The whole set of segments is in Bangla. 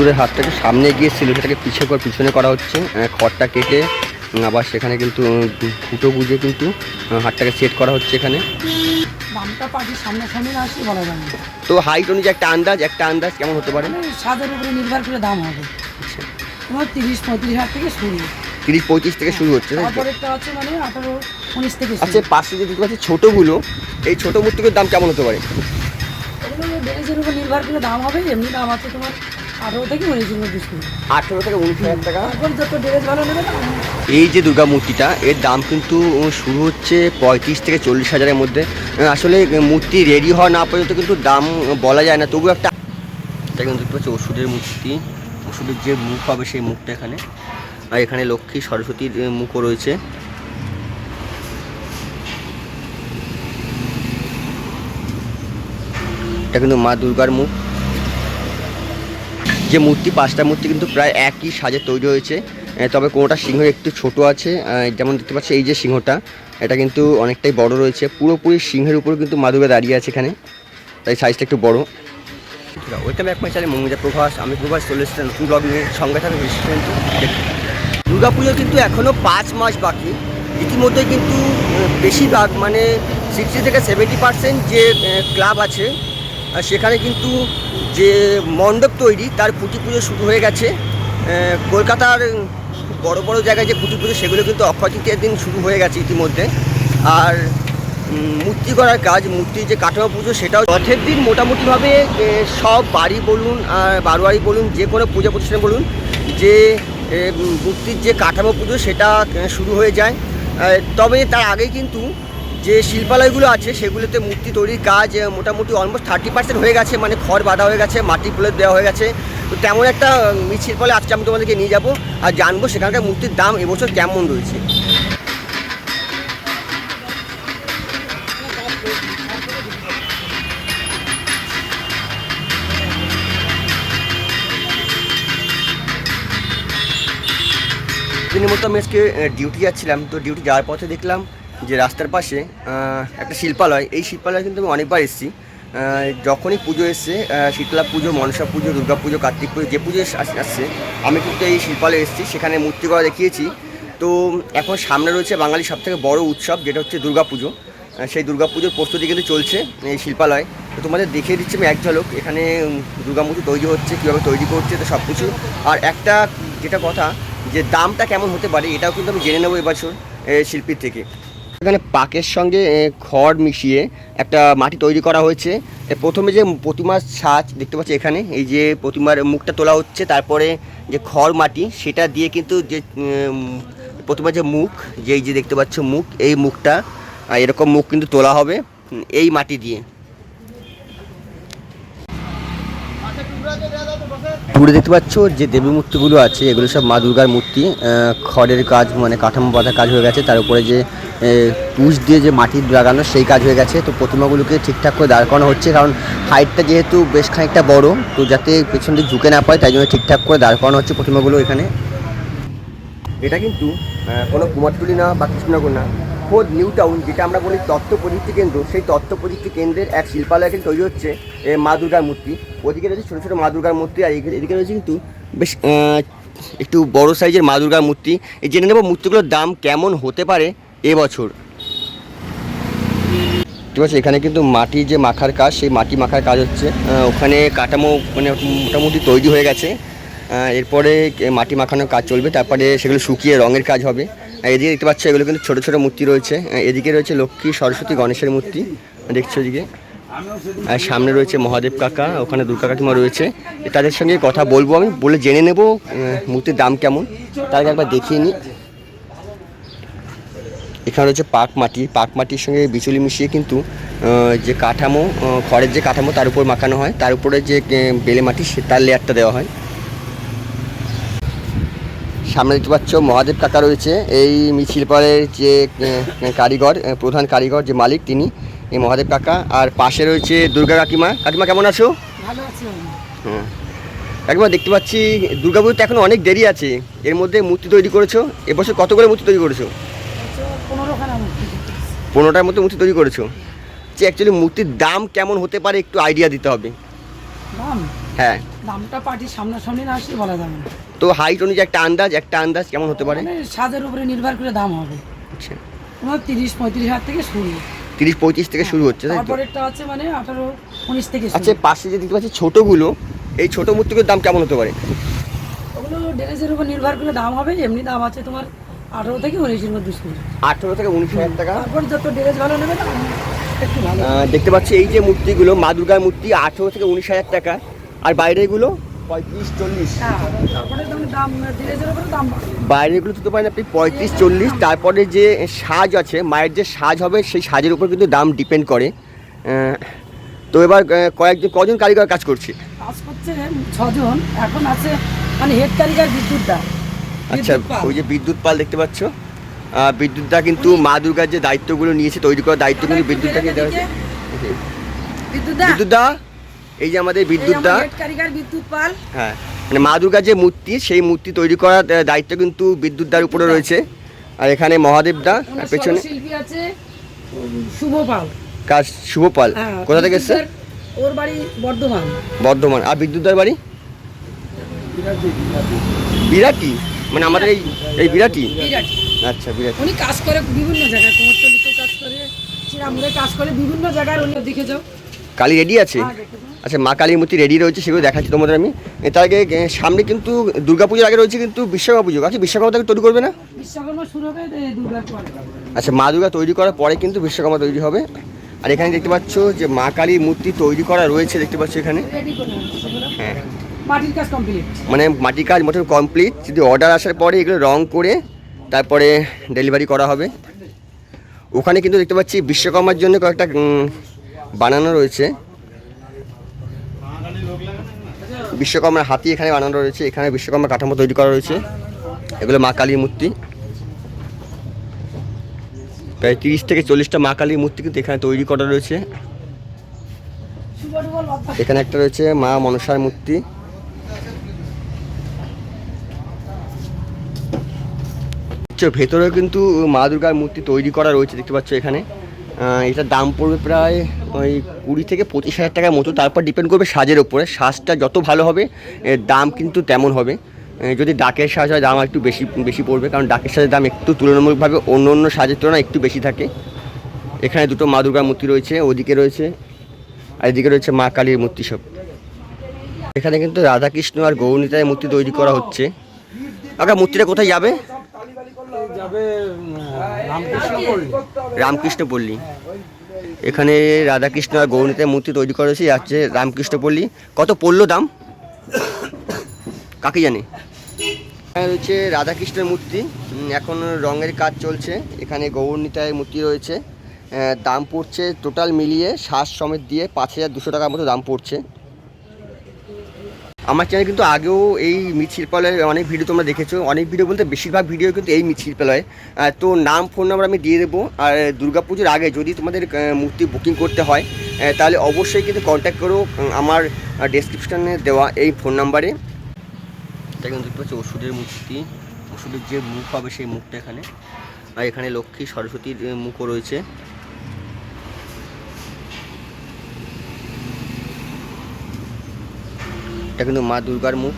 ঠাকুরের হাতটাকে সামনে গিয়ে সেটাকে পিছিয়ে করে পিছনে করা হচ্ছে। খড়টা কেটে আবার সেখানে কিন্তু ফুটো গুজে কিন্তু হাতটাকে সেট করা হচ্ছে এখানে। তো হাইট অনুযায়ী একটা আন্দাজ একটা আন্দাজ কেমন হতে পারে? মানে স্বাদের উপরে নির্ভর করে দাম হবে। তোমার তিরিশ পঁয়ত্রিশ হাজার থেকে শুরু। তিরিশ পঁয়ত্রিশ থেকে শুরু হচ্ছে মানে আচ্ছা পাশে যে দেখতে পাচ্ছি ছোটোগুলো এই ছোটো মূর্তিগুলোর দাম কেমন হতে পারে? উপর নির্ভর করে দাম হবে এমনি দাম আছে তোমার আঠারো থেকে উনিশ হাজার টাকা। এই যে দুর্গা মূর্তিটা এর দাম কিন্তু শুরু হচ্ছে পঁয়ত্রিশ থেকে চল্লিশ হাজারের মধ্যে। আসলে মূর্তি রেডি হওয়া না পর্যন্ত কিন্তু দাম বলা যায় না। তবু একটা এটা কিন্তু দেখতে পাচ্ছি ওষুধের মূর্তি। ওষুধের যে মুখ হবে সেই মুখটা এখানে। আর এখানে লক্ষ্মী সরস্বতীর মুখও রয়েছে। এটা কিন্তু মা দুর্গার মুখ। যে মূর্তি, পাঁচটা মূর্তি কিন্তু প্রায় একই সাজে তৈরি হয়েছে। তবে কোনোটা সিংহ একটু ছোট আছে যেমন দেখতে পাচ্ছি এই যে সিংহটা, এটা কিন্তু অনেকটাই বড় রয়েছে। পুরোপুরি সিংহের উপর কিন্তু মা দাঁড়িয়ে আছে এখানে, তাই সাইজটা একটু বড়। আমি একমাত্র চাই মঙ্গিজা প্রভাস। আমি প্রভাস, চলে এসেছেন নতুন ব্লগ নিয়ে। সঙ্গে থাকবে বেশি কিন্তু এখনও পাঁচ মাস বাকি। ইতিমধ্যে কিন্তু বেশিরভাগ মানে সিক্সটি থেকে সেভেন্টি পার্সেন্ট যে ক্লাব আছে সেখানে কিন্তু যে মণ্ডপ তৈরি, তার খুঁটি পুজো শুরু হয়ে গেছে। কলকাতার বড় বড় জায়গায় যে খুঁটি পুজো, সেগুলো কিন্তু অক্ষয় দিন শুরু হয়ে গেছে ইতিমধ্যে। আর মূর্তি করার কাজ, মূর্তির যে কাঠামো পুজো, সেটাও রথের দিন মোটামুটিভাবে সব বাড়ি বলুন আর বারোয়ারি বলুন, যে কোনো পূজা প্রতিষ্ঠান বলুন, যে মূর্তির যে কাঠামো পুজো, সেটা শুরু হয়ে যায়। তবে তার আগে কিন্তু যে শিল্পালয়গুলো আছে সেগুলোতে মূর্তি তৈরির কাজ মোটামুটি অলমোস্ট থার্টি পার্সেন্ট হয়ে গেছে মানে খড় বাঁধা হয়ে গেছে মাটি ফুলে দেওয়া হয়ে গেছে। তো তেমন একটা উম, শিল্পালয় আজকে আমি তোমাদেরকে নিয়ে যাব আর জানব সেখানকার মূর্তির দাম এবছর কেমন রয়েছে। দিনের মতো আমি আজকে ডিউটি যাচ্ছিলাম। তো ডিউটি যাওয়ার পথে দেখলাম যে রাস্তার পাশে একটা শিল্পালয়। এই শিল্পালয় কিন্তু আমি অনেকবার এসেছি। যখনই পুজো এসছে শীতলা পুজো, মনসা পুজো, দুর্গা পুজো, কার্তিক পুজো, যে পুজো আস- আসছে, আমি কিন্তু এই শিল্পালয়ে এসেছি। সেখানে মূর্তি করা দেখিয়েছি। তো এখন সামনে রয়েছে বাঙালির সবথেকে বড় উৎসব, যেটা হচ্ছে দুর্গা পুজো। সেই দুর্গা পুজোর প্রস্তুতি কিন্তু চলছে এই শিল্পালয়। তো তোমাদের দেখিয়ে দিচ্ছি আমি এক ঝলক। এখানে দুর্গা মূর্তি তৈরি হচ্ছে, কীভাবে তৈরি করছে, তো সব কিছু। আর একটা যেটা কথা, যে দামটা কেমন হতে পারে, এটাও কিন্তু আমি জেনে নেব এবছর শিল্পীর থেকে। এখানে পাকের সঙ্গে খড় মিশিয়ে একটা মাটি তৈরি করা হয়েছে। প্রথমে যে প্রতিমার ছাঁচ দেখতে পাচ্ছি এখানে, এই যে প্রতিমার মুখটা তোলা হচ্ছে, তারপরে যে খড় মাটি, সেটা দিয়ে কিন্তু যে প্রতিমার যে মুখ, যেই যে দেখতে পাচ্ছ মুখ, এই মুখটা এরকম মুখ কিন্তু তোলা হবে এই মাটি দিয়ে। দূরে দেখতে পাচ্ছ যে দেবী মূর্তিগুলো আছে, এগুলো সব মা দুর্গার মূর্তি। খড়ের কাজ মানে কাঠামো বাঁধার কাজ হয়ে গেছে, তার উপরে যে তুষ দিয়ে যে মাটি লাগানো সেই কাজ হয়ে গেছে। তো প্রতিমাগুলোকে ঠিকঠাক করে দাঁড় করানো হচ্ছে, কারণ হাইটটা যেহেতু বেশ খানিকটা বড়, তো যাতে পেছন দিকে ঝুঁকে না পায়, তাই জন্য ঠিকঠাক করে দাঁড় করানো হচ্ছে প্রতিমাগুলো এখানে। এটা কিন্তু কোনো কুমারটুলি না বা কৃষ্ণনগর না। খোদ নিউ টাউন, যেটা আমরা বলি তথ্য প্রযুক্তি কেন্দ্র, সেই তথ্য প্রযুক্তি কেন্দ্রের এক শিল্পালয় কিন্তু তৈরি হচ্ছে মা দুর্গার মূর্তি। ওদিকে রয়েছে ছোটো ছোটো মা দুর্গার মূর্তি, আর এদিকে- রয়েছে কিন্তু বেশ একটু বড় সাইজের মা দুর্গার মূর্তি। জেনে নেব মূর্তিগুলোর দাম কেমন হতে পারে এবছর। ঠিক আছে এখানে কিন্তু মাটি যে মাখার কাজ, সেই মাটি মাখার কাজ হচ্ছে। ওখানে কাঠামো মানে মোটামুটি তৈরি হয়ে গেছে। এরপরে মাটি মাখানোর কাজ চলবে, তারপরে সেগুলো শুকিয়ে রঙের কাজ হবে। এদিকে দেখতে পাচ্ছ, এগুলো কিন্তু ছোটো ছোটো মূর্তি রয়েছে। এদিকে রয়েছে লক্ষ্মী সরস্বতী গণেশের মূর্তি, দেখছ এদিকে? আর সামনে রয়েছে মহাদেব কাকা, ওখানে দুর্গা কাকিমা রয়েছে। তাদের সঙ্গে কথা বলব আমি, বলে জেনে নেব মূর্তির দাম কেমন। তার একবার দেখিয়ে নিই। এখানে রয়েছে পাক মাটি, পাক মাটির সঙ্গে বিচুলি মিশিয়ে কিন্তু যে কাঠামো খড়ের যে কাঠামো তার উপর মাখানো হয়। তার উপরে যে বেলে মাটি, সে, তার লেয়ারটা দেওয়া হয়। সামনে দেখতে পাচ্ছ মহাদেব কাকা রয়েছে। এই মিছিলপাড়ের যে কারিগর প্রধান কারিগর যে মালিক তিনি এই মহাদেব কাকা। আর পাশে রয়েছে দুর্গা কাকিমা। কাকিমা কেমন আছো? ভালো আছে হ্যাঁ কাকিমা দেখতে পাচ্ছি দুর্গা পুজোতে এখন অনেক দেরি আছে। এর মধ্যে মূর্তি তৈরি করেছ। এবছর কত করে মূর্তি তৈরি করেছ? পনেরোটার মতো মূর্তি তৈরি করেছ। যে অ্যাকচুয়ালি মূর্তির দাম কেমন হতে পারে একটু আইডিয়া দিতে হবে। হ্যাঁ। দামটা পার্টির সামনাসামনি না আসলে বলা যাবে না। তো হাইট অনুযায়ী একটা আন্দাজ একটা আন্দাজ কেমন হতে পারে? মানে সাজের উপরে নির্ভর করে দাম হবে। আচ্ছা। তোমার তিরিশ পঁয়ত্রিশ হাজার থেকে শুরু। তিরিশ পঁয়ত্রিশ থেকে শুরু হচ্ছে তাই তো? আছে মানে আঠারো উনিশ থেকে। আচ্ছা পাশে যে দেখতে পাচ্ছি ছোটোগুলো এই ছোটো মূর্তিগুলোর দাম কেমন হতে পারে? ওগুলো ড্রেসের উপর নির্ভর করে দাম হবে এমনি দাম আছে তোমার আঠারো থেকে উনিশের মধ্যে শুরু। আঠেরো থেকে উনিশ হাজার টাকা। তারপর যত ড্রেস ভালো নেবে দেখতে পাচ্ছি এই যে মূর্তিগুলো মা দুর্গার মূর্তি আঠেরো থেকে উনিশ হাজার টাকা। আর বাইরেগুলো? পঁয়ত্রিশ চল্লিশ। হ্যাঁ। বাইরেগুলো তো পারেন আপনি পঁয়ত্রিশ চল্লিশ তারপরে যে সাজ আছে মায়ের যে সাজ হবে সেই সাজের উপর কিন্তু দাম ডিপেন্ড করে। তো এবার কয়েকজন কজন কারিগর কাজ করছে? কাজ করছে ছজন এখন আছে মানে হেড কারিগর বিদ্যুৎ দা। আচ্ছা। ওই যে বিদ্যুৎ পাল দেখতে পাচ্ছ? আহ, বিদ্যুৎদা কিন্তু মা দুর্গার যে দায়িত্বগুলো নিয়েছে তৈরি করার দায়িত্ব কিন্তু বিদ্যুৎদাকে দেওয়া হয়েছে। বিদ্যুৎ দা? এই যে আমাদের বিদ্যুৎদা কারিগর বিদ্যুৎ পাল। হ্যাঁ মানে মা দুর্গার যে মূর্তি সেই মূর্তি তৈরি করার দায়িত্ব কিন্তু বিদ্যুৎদার উপরে রয়েছে। আর এখানে মহাদেবদা আর পেছনে শিল্পী আছে শুভ পাল। কাজ শুভ পাল। হ্যাঁ, কোথা থেকে এসছে? ওর বাড়ি বর্ধমান। বর্ধমান। আর বিদ্যুৎদার বাড়ি? বিরাটি। মানে আমাদের এই এই বিরাটি? আচ্ছা বিরাটি। উনি কাজ করে বিভিন্ন জায়গায় কুমারটলিতেও কাজ করে শ্রীরামপুরে কাজ করে বিভিন্ন জায়গায়। যাও। কালী রেডি আছে? হ্যাঁ। আচ্ছা মা কালীর মূর্তি রেডি রয়েছে সেগুলো দেখাচ্ছি তোমাদের আমি। তার আগে সামনে কিন্তু দুর্গাপুজোর আগে রয়েছে কিন্তু বিশ্বকর্মা পুজো। আচ্ছা বিশ্বকর্মা তাকে তৈরি করবে না? আচ্ছা মা দুর্গা তৈরি করার পরে কিন্তু বিশ্বকর্মা তৈরি হবে। আর এখানে দেখতে পাচ্ছ যে মা কালীর মূর্তি তৈরি করা রয়েছে দেখতে পাচ্ছ এখানে। হ্যাঁ। মাটির কাজ কমপ্লিট মানে মাটির কাজ মোটামুটি কমপ্লিট যদি অর্ডার আসার পরে এগুলো রং করে তারপরে ডেলিভারি করা হবে। ওখানে কিন্তু দেখতে পাচ্ছি বিশ্বকর্মার জন্য কয়েকটা বানানো রয়েছে। বিশ্বকর্মার হাতি এখানে বানানো রয়েছে, এখানে বিশ্বকর্মা কাঠামো তৈরি করা রয়েছে। এগুলো মা কালীর মূর্তি। প্রায় তিরিশ থেকে চল্লিশটা মা কালীর মূর্তি কিন্তু এখানে তৈরি করা রয়েছে। এখানে একটা রয়েছে মা মনসার মূর্তি। ভেতরেও কিন্তু মা দুর্গার মূর্তি তৈরি করা রয়েছে, দেখতে পাচ্ছ এখানে। এটার দাম পড়বে প্রায় ওই কুড়ি থেকে পঁচিশ হাজার টাকার মতো। তারপর ডিপেন্ড করবে সাজের ওপরে সাজটা যত ভালো হবে দাম কিন্তু তেমন হবে। যদি ডাকের সাজ হয়, দাম একটু বেশি বেশি পড়বে। কারণ ডাকের সাজের দাম একটু তুলনামূলকভাবে অন্য অন্য সাজের তুলনায় একটু বেশি থাকে। এখানে দুটো মা দুর্গার মূর্তি রয়েছে, ওদিকে রয়েছে, আর এদিকে রয়েছে মা কালীর মূর্তি সব। এখানে কিন্তু রাধাকৃষ্ণ আর গৌরনীতায় মূর্তি তৈরি করা হচ্ছে। আগে মূর্তিটা কোথায় যাবে? যাবে রামকৃষ্ণ পল্লী। এখানে রাধাকৃষ্ণ আর গৌরনীতায় মূর্তি তৈরি করা হয়েছে যাচ্ছে রামকৃষ্ণ পল্লী। কত পড়ল দাম? কাকে জানে? রয়েছে রাধাকৃষ্ণের মূর্তি। এখন রঙের কাজ চলছে। এখানে গৌরনীতায় মূর্তি রয়েছে। দাম পড়ছে টোটাল মিলিয়ে শ্বাস সমেত দিয়ে পাঁচ হাজার দুশো টাকার মতো দাম পড়ছে। আমার চ্যানেল কিন্তু আগেও এই শিল্পালয়ের অনেক ভিডিও তোমরা দেখেছ। অনেক ভিডিও বলতে বেশিরভাগ ভিডিও কিন্তু এই শিল্পালয় তো নাম ফোন নাম্বার আমি দিয়ে দেবো। আর দুর্গাপুজোর আগে যদি তোমাদের মূর্তি বুকিং করতে হয় তাহলে অবশ্যই কিন্তু কন্ট্যাক্ট করো আমার ডেসক্রিপশানে দেওয়া এই ফোন নাম্বারে এটা কিন্তু দেখতে ওষুধের মূর্তি। ওষুধের যে মুখ হবে সেই মুখটা এখানে। আর এখানে লক্ষ্মী, সরস্বতীর মুখও রয়েছে। এটা কিন্তু মা দুর্গার মুখ।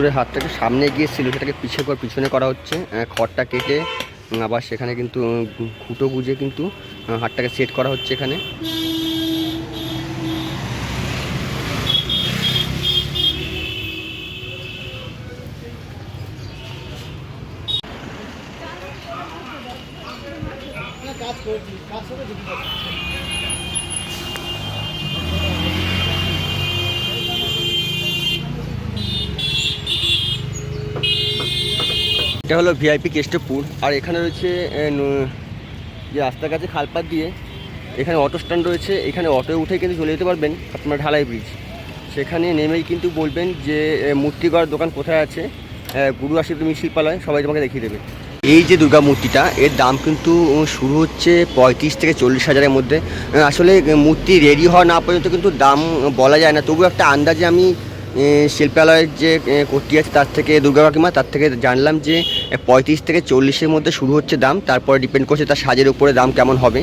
অসুরের হাতটাকে সামনে গিয়ে ছিল, সেটাকে পিছিয়ে পর পিছনে করা হচ্ছে। খড়টা কেটে আবার সেখানে কিন্তু খুঁটো গুজে কিন্তু হাতটাকে সেট করা হচ্ছে এখানে। এটা হলো ভিআইপি কেষ্টপুর। আর এখানে রয়েছে যে রাস্তার কাছে খালপাত দিয়ে এখানে অটো স্ট্যান্ড রয়েছে। এখানে অটোয় উঠে কিন্তু চলে যেতে পারবেন আপনার ঢালাই ব্রিজ সেখানে নেমেই কিন্তু বলবেন যে এ, মূর্তি গড়ার দোকান কোথায় আছে? গুরু তুমি শিল্পালয় সবাই তোমাকে দেখিয়ে দেবে। এই যে দুর্গা মূর্তিটা এর দাম কিন্তু শুরু হচ্ছে পঁয়ত্রিশ থেকে চল্লিশ হাজারের মধ্যে। আসলে মূর্তি রেডি হওয়া না পর্যন্ত কিন্তু দাম বলা যায় না। তবু একটা আন্দাজে আমি শিল্পালয়ের যে কর্তৃ আছে তার থেকে দুর্গা কাকিমা, তার থেকে জানলাম যে পঁয়ত্রিশ থেকে চল্লিশের মধ্যে শুরু হচ্ছে দাম, তারপরে ডিপেন্ড করছে তার সাজের উপরে দাম কেমন হবে।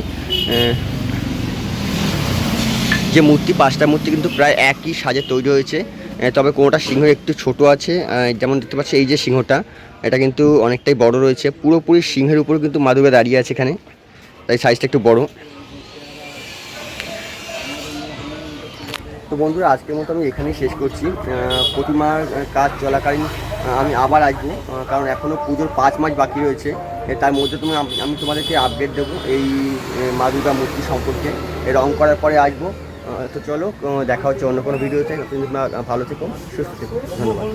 যে মূর্তি, পাঁচটা মূর্তি কিন্তু প্রায় একই সাজে তৈরি হয়েছে। তবে কোনোটা সিংহ একটু ছোট আছে যেমন দেখতে পাচ্ছি এই যে সিংহটা, এটা কিন্তু অনেকটাই বড় রয়েছে। পুরোপুরি সিংহের উপর কিন্তু মা দাঁড়িয়ে আছে এখানে, তাই সাইজটা একটু বড়। তো বন্ধুরা, আজকের মতো আমি এখানেই শেষ করছি। প্রতিমার কাজ চলাকালীন আমি আবার আসব কারণ এখনও পুজোর পাঁচ মাস বাকি রয়েছে। তার মধ্যে তুমি আমি তোমাদেরকে আপডেট দেবো এই মা দুর্গা মূর্তি সম্পর্কে। রং করার পরে আসব। তো চলো দেখা হচ্ছে অন্য কোনো ভিডিওতে। তোমরা ভালো থেকো, সুস্থ থেকো। ধন্যবাদ।